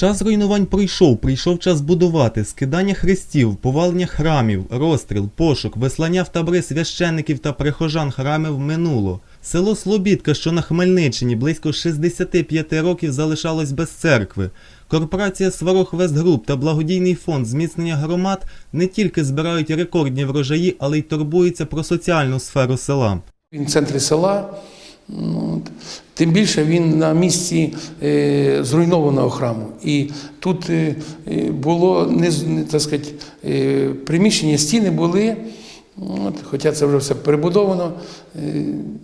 Час руйнувань пройшов, прийшов час будувати, скидання хрестів, повалення храмів, розстріл, пошук, вислання в табори священників та прихожан храмів минуло. Село Слобідка, що на Хмельниччині, близько 65 років залишалось без церкви. Корпорація Сварог Вестгруп та благодійний фонд зміцнення громад не тільки збирають рекордні врожаї, але й турбуються про соціальну сферу села. В центрі села. Тим більше він на місці е, зруйнованого храму. І тут е, е, було не, так сказати, приміщення, стіни були, от, хоча це вже все перебудовано.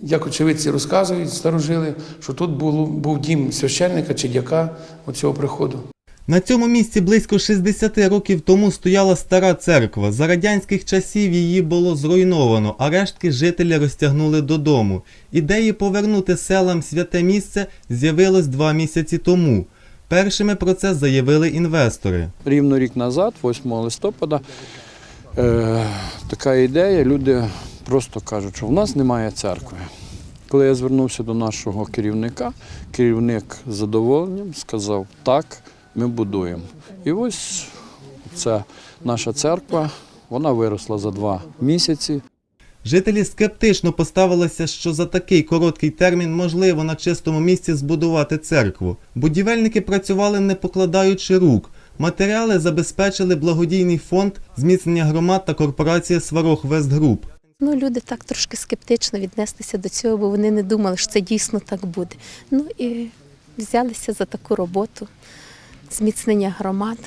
Як очевидці розказують, старожили, що тут був був дім священника чи дяка цього приходу. На цьому місці близько 60 років тому стояла стара церква. За радянських часів її було зруйновано, а рештки жителі розтягнули додому. Ідеї повернути селам святе місце з'явилось два місяці тому. Першими про це заявили інвестори. Рівно рік назад, 8 листопада, е, така ідея. Люди просто кажуть, що в нас немає церкви. Коли я звернувся до нашого керівника, керівник з задоволенням сказав, так, ми будуємо. І ось ця наша церква, вона виросла за два місяці. Жителі скептично поставилися, що за такий короткий термін можливо на чистому місці збудувати церкву. Будівельники працювали не покладаючи рук. Матеріали забезпечили благодійний фонд зміцнення громад та корпорація Сварог Вестгруп. Ну, люди так трошки скептично віднеслися до цього, бо вони не думали, що це дійсно так буде. Ну і взялися за таку роботу зміцнення громад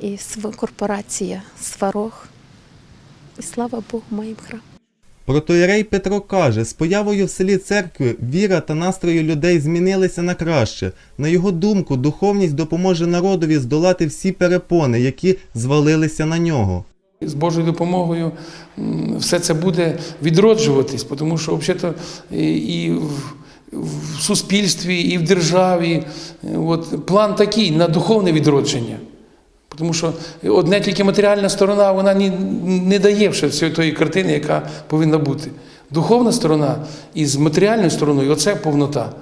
і корпорація Сварог. І слава Богу, маємо храм. Протоєрей Петро каже, з появою в селі церкви віра та настрої людей змінилися на краще. На його думку, духовність допоможе народові здолати всі перепони, які звалилися на нього. З Божою допомогою все це буде відроджуватись, тому що взагалі і і в, в суспільстві, і в державі от, план такий на духовне відродження. Тому що одне тільки матеріальна сторона вона не, не дає ще всієї тої картини, яка повинна бути. Духовна сторона із матеріальною стороною оце повнота.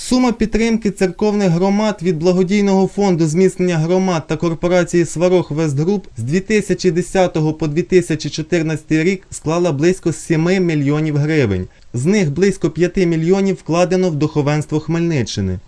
Сума підтримки церковних громад від благодійного фонду зміцнення громад та корпорації Сварог Вестгруп з 2010 по 2014 рік склала близько 7 мільйонів гривень. З них близько 5 мільйонів вкладено в духовенство Хмельниччини.